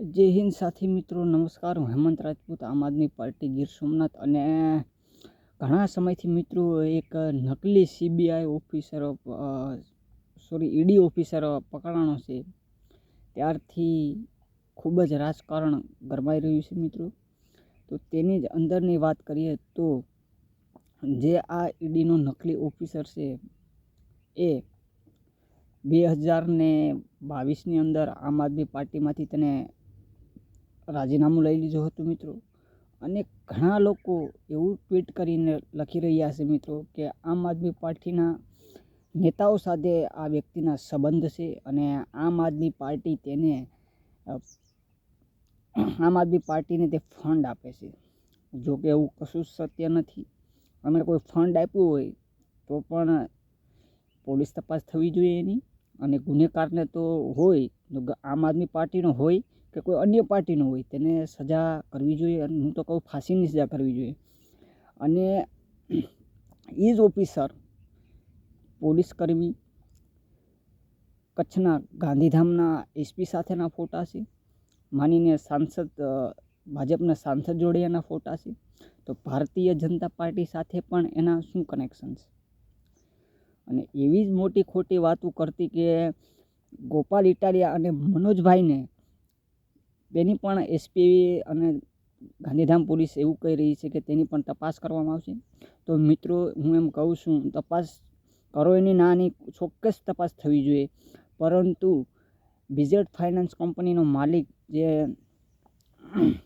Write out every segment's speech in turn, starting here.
જય હિન્દ સાથી મિત્રો, નમસ્કાર. હું હેમંત રાજપૂત, આમ આદમી પાર્ટી ગીર સોમનાથ અને ઘણા સમયથી મિત્રો એક નકલી CBI officer sorry ED officer પકડાણો છે. ત્યારથી ખૂબ જ રાજકારણ ગરમાઈ રહ્યું છે મિત્રો. તો તેની જ અંદરની વાત કરીએ તો જે આ ઈડીનો નકલી ઓફિસર છે એ બે હજાર ને બાવીસની અંદર આમ આદમી પાર્ટીમાંથી તેને રાજીનામું લઈ લીધું હતું મિત્રો. અને ઘણા લોકો એવું ટ્વીટ કરીને લખી રહ્યા છે મિત્રો કે આમ આદમી પાર્ટીના નેતાઓ સાથે આ વ્યક્તિના સંબંધ છે અને આમ આદમી પાર્ટી તેને, આમ આદમી પાર્ટીને તે ફંડ આપે છે. જો કે એવું કશું સત્ય નથી. અમે કોઈ ફંડ આપ્યું હોય તો પણ પોલીસ તપાસ થવી જોઈએ એની. અને ગુનેગારને તો હોય આમ આદમી પાર્ટીનો હોય કે કોઈ અન્ય પાર્ટીનો હોય તેને સજા કરવી જોઈએ અને હું તો કહું ફાંસીની સજા કરવી જોઈએ. અને એ જ ઓફિસર પોલીસ કર્મી કચ્છના ગાંધીધામના એસપી સાથેના ફોટા છે. માનીને સાંસદ ભાજપના સાંસદ જોડે એના ફોટા છે. તો ભારતીય જનતા પાર્ટી સાથે પણ એના શું કનેક્શન છે? અને એવી જ મોટી ખોટી વાતો કરતી કે ગોપાલ ઇટાલિયા અને મનોજભાઈને તેની પણ એસપી અને ગાંધીધામ પોલીસ એવું કહી રહી છે કે તેની પણ તપાસ કરવામાં આવશે. તો મિત્રો, હું એમ કહું છું, તપાસ કરો એની નાની, ચોક્કસ તપાસ થવી જોઈએ. પરંતુ વિઝેટ ફાઇનાન્સ કંપનીનો માલિક જે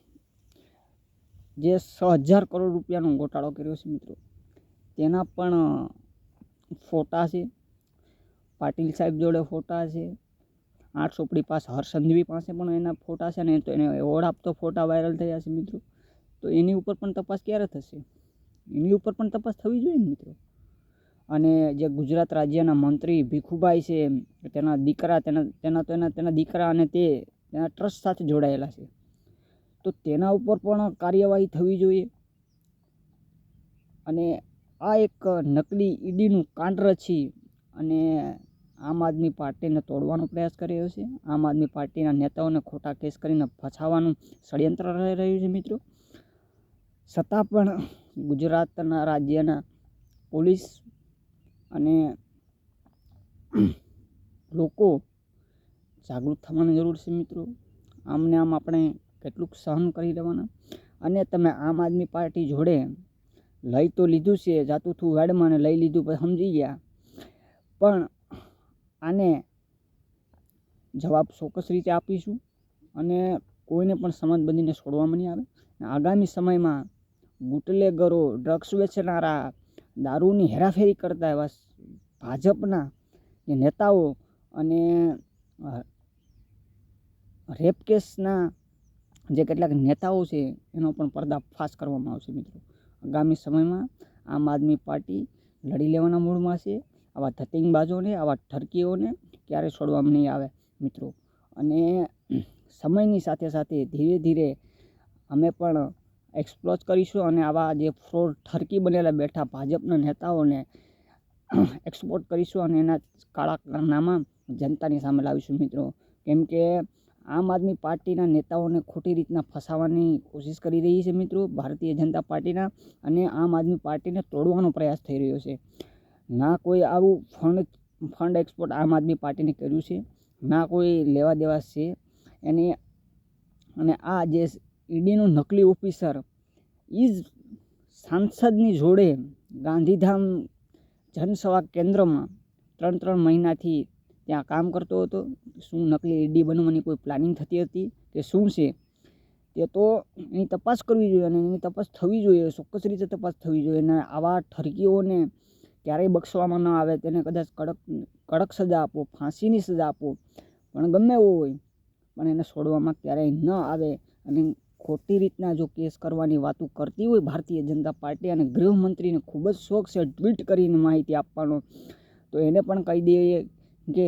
જે છ હજાર કરોડ રૂપિયાનો ગોટાળો કર્યો છે મિત્રો, તેના પણ ફોટા છે. પાટીલ સાહેબ જોડે ફોટા છે. આઠ ચોપડી પાસે હર્ષંધવી પાસે પણ એના ફોટા છે ને તો એને એવોર્ડ આપતો ફોટા વાયરલ થયા છે મિત્રો. તો એની ઉપર પણ તપાસ ક્યારે થશે? એની ઉપર પણ તપાસ થવી જોઈએ ને મિત્રો. અને જે ગુજરાત રાજ્યના મંત્રી ભીખુભાઈ છે, તેના દીકરા, તેના તેના તો એના, તેના દીકરા અને તે, તેના ટ્રસ્ટ સાથે જોડાયેલા છે. તો તેના ઉપર પણ કાર્યવાહી થવી જોઈએ. અને આ એક નકલી ઈડીનું કાંડ રચી અને આમ આદમી પાર્ટીને તોડવાનો પ્રયાસ કરી રહ્યો છે. આમ આદમી પાર્ટીના નેતાઓને ખોટા કેસ કરીને ફસાવાનું ષડયંત્ર રહી રહ્યું છે મિત્રો. છતાં પણ ગુજરાતના રાજ્યના પોલીસ અને લોકો જાગૃત થવાની જરૂર છે મિત્રો. આમને આમ આપણે કેટલુંક સહન કરી લેવાના. અને તમે આમ આદમી પાર્ટી જોડે લઈ તો લીધું છે, જાતું થું વેડમાં ને લઈ લીધું પછી સમજી ગયા. પણ આને જવાબ ચોક્કસ રીતે આપીશું અને કોઈને પણ સમાજબંધીને છોડવામાં નહીં આવે. આગામી સમયમાં ગુટલેગરો, ડ્રગ્સ વેચનારા, દારૂની હેરાફેરી કરતા એવા ભાજપના જે નેતાઓ અને રેપ કેસના જે કેટલાક નેતાઓ છે એનો પણ પર્દાફાશ કરવામાં આવશે મિત્રો. આગામી સમયમાં આમ આદમી પાર્ટી લડી લેવાના મૂડમાં છે. આવા ધતિંગબાજોને, આવા ઠરકીઓને ક્યારે છોડવામાં નહીં આવે મિત્રો. અને સમયની સાથે સાથે ધીરે ધીરે અમે પણ એક્સપ્લોઝ કરીશું અને આવા જે ફ્રોડ ઠરકી બનેલા બેઠા ભાજપના નેતાઓને એક્સપોર્ટ કરીશું અને એના કાળા કારનામાં જનતાની સામે લાવીશું મિત્રો. કેમ કે આમ આદમી પાર્ટીના નેતાઓને ખોટી રીતના ફસાવવાની કોશિશ કરી રહી છે મિત્રો. ભારતીય જનતા પાર્ટીના અને આમ આદમી પાર્ટીને તોડવાનો પ્રયાસ થઈ રહ્યો છે. ના કોઈ આવું ફંડ ફંડ એક્સપોર્ટ આમ આદમી પાર્ટીને કર્યું છે, ના કોઈ લેવા દેવા છે. એની અને આ જે ઈડીનો નકલી ઓફિસર ઇઝ સાંસદની જોડે ગાંધીધામ જનસેવા કેન્દ્રમાં ત્રણ ત્રણ મહિનાથી ત્યાં કામ કરતો હતો. શું નકલી ઈડી બનવાની કોઈ પ્લાનિંગ થતી હતી કે શું છે? તે તો એની તપાસ કરવી જોઈએ અને એની તપાસ થવી જોઈએ, ચોક્કસ રીતે તપાસ થવી જોઈએ. અને આવા ઠરકીઓને ક્યારેય બક્ષવામાં ન આવે તેને કદાચ કડક કડક સજા આપો, ફાંસીની સજા આપો, પણ ગમે એવું હોય, પણ એને છોડવામાં ક્યારેય ન આવે. અને ખોટી રીતના જો કેસ કરવાની વાતો કરતી હોય ભારતીય જનતા પાર્ટી અને ગૃહમંત્રીને ખૂબ જ શોખ છે ટ્વીટ કરીને માહિતી આપવાનો, તો એને પણ કહી દઈએ કે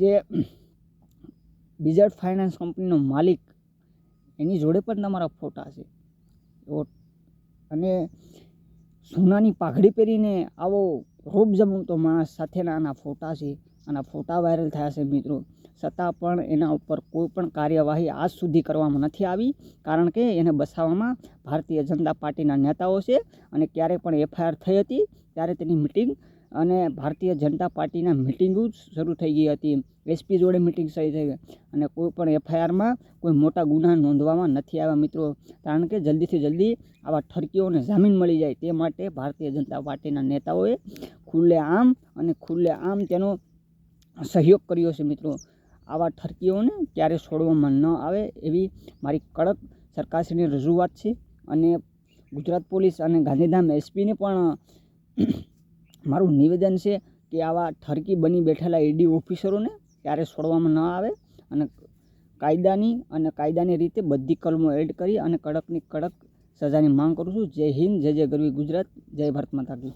જે બિઝટ ફાઇનાન્સ કંપનીનો માલિક, એની જોડે પણ તમારા ફોટા છે. અને સોનાની પાઘડી પહેરીને આવો રૂપ જમતો માણસ સાથેના આના ફોટા છે. આના ફોટા વાયરલ થયા છે મિત્રો. છતાં પણ એના ઉપર કોઈ પણ કાર્યવાહી આજ સુધી કરવામાં નથી આવી, કારણ કે એને બસાવવામાં ભારતીય જનતા પાર્ટીના નેતાઓ છે અને ક્યારે પણ એફઆઈઆર થઈ હતી, ત્યારે તેની મિટિંગ અને ભારતીય જનતા પાર્ટીના મિટિંગો શરૂ થઈ ગઈ હતી. એસપી જોડે મિટિંગ થઈ થઈ અને કોઈ પણ એફઆઈઆરમાં કોઈ મોટા ગુના નોંધવામાં નથી આવ્યા મિત્રો. કારણ કે જલ્દીથી જલ્દી આવા ઠરકીઓને જામીન મળી જાય તે માટે ભારતીય જનતા પાર્ટીના નેતાઓએ ખુલ્લે આમ અને ખુલ્લે આમ તેનો સહયોગ કર્યો છે મિત્રો. આવા ઠરકીઓને ક્યારે છોડવામાં ન આવે એવી મારી કડક સરકારશ્રીની રજૂઆત છે અને ગુજરાત પોલીસ અને ગાંધીધામ એસપીને પણ મારું નિવેદન છે કે આવા ઠરકી બની બેઠેલા ઈડી ઓફિસરોને ક્યારે છોડવામાં ન આવે અને કાયદાની અને કાયદાની રીતે બધી કલમો એડ કરી અને કડકની કડક સજાની માંગ કરું છું. જય હિન્દ, જય જય ગરવી ગુજરાત, જય ભારત માતા કી.